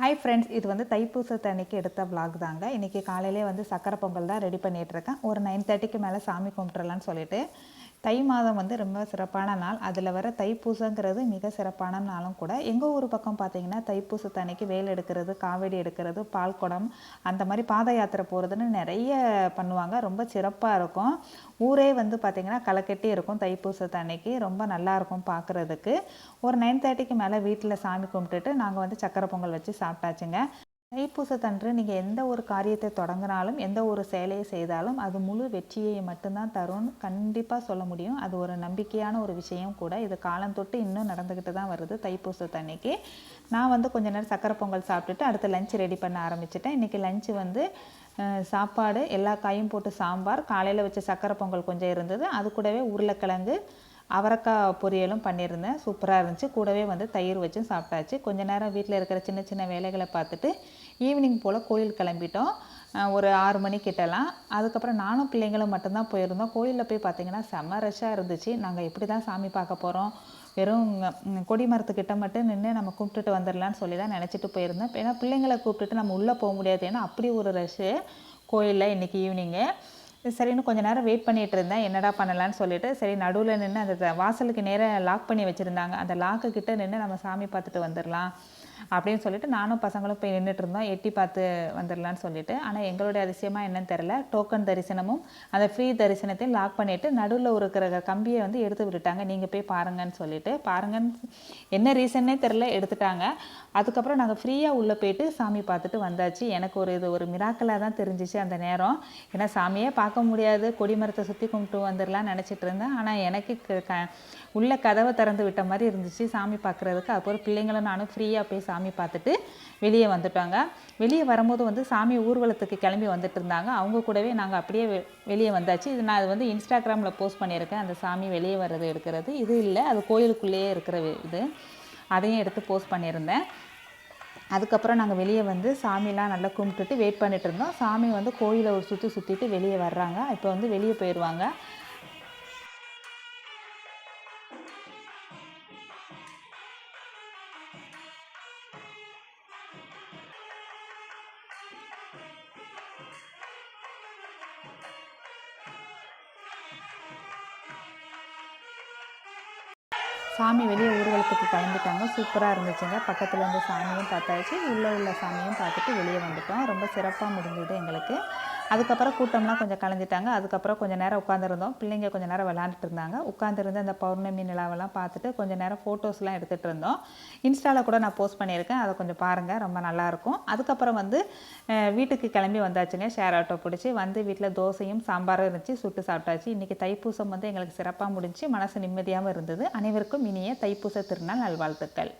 Hi friends இது வந்து தைப்பூசத்து அன்னைக்கு எடுத்த விலாக் தாங்க. இன்றைக்கி காலையிலே வந்து சக்கரை பொங்கல் தான் ரெடி பண்ணிகிட்ருக்கேன் ஒரு நைன் தேர்ட்டிக்கு மேலே சாமி கும்பிட்றலான்னு சொல்லிட்டு தை மாதம் வந்து ரொம்ப சிறப்பான நாள். அதில் வர தைப்பூசங்கிறது மிக சிறப்பான நாளும் கூட. எங்கள் ஊர் பக்கம் பார்த்தீங்கன்னா தைப்பூசத்து அன்னைக்கு வேல் எடுக்கிறது காவடி எடுக்கிறது பால் குடம் அந்த மாதிரி பாத யாத்திரை போகிறதுன்னு நிறைய பண்ணுவாங்க. ரொம்ப சிறப்பாக இருக்கும். ஊரே வந்து பார்த்திங்கன்னா களைக்கட்டி இருக்கும் தைப்பூசத்து அன்னைக்கு ரொம்ப நல்லாயிருக்கும் பார்க்குறதுக்கு ஒரு நைன் தேர்ட்டிக்கு மேலே வீட்டில் சாமி கும்பிட்டுட்டு நாங்கள் வந்து சக்கரை பொங்கல் வச்சு சாப்பிட்டாச்சுங்க. தைப்பூசத்தன்று நீங்கள் எந்த ஒரு காரியத்தை தொடங்கினாலும் எந்த ஒரு செயலையை செய்தாலும் அது முழு வெற்றியை மட்டும்தான் தரும்னு கண்டிப்பாக சொல்ல முடியும். அது ஒரு நம்பிக்கையான ஒரு விஷயம் கூட. இது காலம் தொட்டு இன்னும் நடந்துக்கிட்டு தான் வருது தைப்பூசத்தன்னைக்கு நான் வந்து கொஞ்ச நேரம் சக்கரை பொங்கல் சாப்பிட்டுட்டு அடுத்து லஞ்ச் ரெடி பண்ண ஆரம்பிச்சிட்டேன். இன்றைக்கி லஞ்சு வந்து சாப்பாடு எல்லா காயும் போட்டு சாம்பார் காலையில் வச்ச சக்கரை பொங்கல் கொஞ்சம் இருந்தது. அது கூடவே உருளைக்கிழங்கு அவரைக்காய் பொரியலும் பண்ணியிருந்தேன். சூப்பராக இருந்துச்சு. கூடவே வந்து தயிர் வச்சும் சாப்பிட்டாச்சு. கொஞ்ச நேரம் வீட்டில் இருக்கிற சின்ன சின்ன வேலைகளை பார்த்துட்டு ஈவினிங் போல் கோயில் கிளம்பிட்டோம். ஒரு ஆறு மணி கிட்டலாம் அதுக்கப்புறம் நானும் பிள்ளைங்களும் மட்டும்தான் போயிருந்தோம். கோயிலில் போய் பார்த்தீங்கன்னா செம்ம ரஷ்ஷாக இருந்துச்சு. நாங்கள் எப்படி தான் சாமி பார்க்க போகிறோம் வெறும் கொடி மரத்துக்கிட்ட மட்டும் நின்று நம்ம கூப்பிட்டுட்டு வந்துடலான்னு சொல்லி தான் நினச்சிட்டு போயிருந்தேன். ஏன்னா பிள்ளைங்களை கூப்பிட்டுட்டு நம்ம உள்ளே போக முடியாது. ஏன்னா அப்படி ஒரு ரஷ்ஷு கோயிலில் இன்றைக்கி ஈவினிங்கு சரின்னு கொஞ்ச நேரம் வெயிட் பண்ணிகிட்டு இருந்தேன். என்னடா பண்ணலான்னு சொல்லிட்டு சரி நடுவில் நின்று அந்த வாசலுக்கு நேராக லாக் பண்ணி வச்சுருந்தாங்க. அந்த லாக்கு கிட்டே நின்று நம்ம சாமி பார்த்துட்டு வந்துடலாம் அப்படின்னு சொல்லிட்டு நானும் பசங்களும் போய் நின்றுட்டு இருந்தோம். எட்டி பார்த்து வந்துடலான்னு சொல்லிட்டு. ஆனால் எங்களுடைய அதிசயமாக என்னன்னு தெரில டோக்கன் தரிசனமும் அந்த ஃப்ரீ தரிசனத்தையும் லாக் பண்ணிவிட்டு நடுவில் இருக்கிற கம்பியை வந்து எடுத்து விட்டுட்டாங்க. நீங்கள் போய் பாருங்கன்னு சொல்லிட்டு. பாருங்கன்னு என்ன ரீசன்னே தெரில எடுத்துட்டாங்க. அதுக்கப்புறம் நாங்கள் ஃப்ரீயாக உள்ளே போயிட்டு சாமி பார்த்துட்டு வந்தாச்சு. எனக்கு ஒரு இது ஒரு மிராக்கலாக தான் தெரிஞ்சிச்சு அந்த நேரம். ஏன்னா சாமியே பார்க்க முடியாது. கொடிமரத்தை சுற்றி கும்பிட்டு வந்துடலாம் நினச்சிட்டு இருந்தேன். ஆனால் எனக்கு க- க உள்ள கதவை திறந்து விட்ட மாதிரி இருந்துச்சு. சாமி பார்க்குறதுக்கு. அதுக்கப்புறம் பிள்ளைங்களும் நானும் ஃப்ரீயாக போய் சாமி பார்த்துட்டு வெளியே வந்துட்டாங்க. வெளியே வரும்போது வந்து சாமி ஊர்வலத்துக்கு கிளம்பி வந்துட்டு இருந்தாங்க. அவங்க கூடவே நாங்கள் அப்படியே வெளியே வந்தாச்சு. இது நான் அது வந்து இன்ஸ்டாகிராமில் போஸ்ட் பண்ணியிருக்கேன். அந்த சாமி வெளியே வர்றது எடுக்கிறது. இது இல்லை. அது கோயிலுக்குள்ளேயே இருக்கிற இது. அதையும் எடுத்து போஸ்ட் பண்ணியிருந்தேன். அதுக்கப்புறம் நாங்கள் வெளியே வந்து சாமிலாம் நல்லா கும்பிட்டுட்டு வெயிட் பண்ணிட்டு இருந்தோம். சாமி வந்து கோயிலை ஒரு சுற்றி சுற்றிட்டு வெளியே வர்றாங்க. இப்போ வந்து வெளியே போயிடுவாங்க சாமி வெளியே ஊர்வலத்துக்கு கலந்துட்டாங்க சூப்பராக இருந்துச்சுங்க. பக்கத்தில் இருந்து சாமியும் பார்த்தாச்சு. உள்ளே உள்ள சாமியும் பார்த்துட்டு வெளியே வந்துட்டோம். ரொம்ப சிறப்பாக முடிஞ்சது எங்களுக்கு. அதுக்கப்புறம் கூட்டம்லாம் கொஞ்சம் கலந்துட்டாங்க அதுக்கப்புறம் கொஞ்சம் நேரம் உட்காந்துருந்தோம் பிள்ளைங்க கொஞ்சம் நேரம் விளாண்டுட்டு இருந்தாங்க. உட்காந்துருந்து அந்த பௌர்ணமி நிலாவெல்லாம் பார்த்துட்டு கொஞ்சம் நேரம் ஃபோட்டோஸ்லாம் எடுத்துகிட்டு இருந்தோம். இன்ஸ்டாவில் கூட நான் போஸ்ட் பண்ணியிருக்கேன். அதை கொஞ்சம் பாருங்கள் ரொம்ப நல்லாயிருக்கும் அதுக்கப்புறம் வந்து வீட்டுக்கு கிளம்பி வந்தாச்சுங்க. ஷேர் ஆட்டோ பிடிச்சி வந்து வீட்டில் தோசையும் சாம்பாரும் இருந்துச்சு. சுட்டு சாப்பிட்டாச்சு. இன்றைக்கி தைப்பூசம் வந்து எங்களுக்கு சிறப்பாக முடிஞ்சு மனசு நிம்மதியாகவும் இருந்தது. அனைவருக்கும் இனிய தைப்பூச திருநாள் நல்வாழ்த்துக்கள்.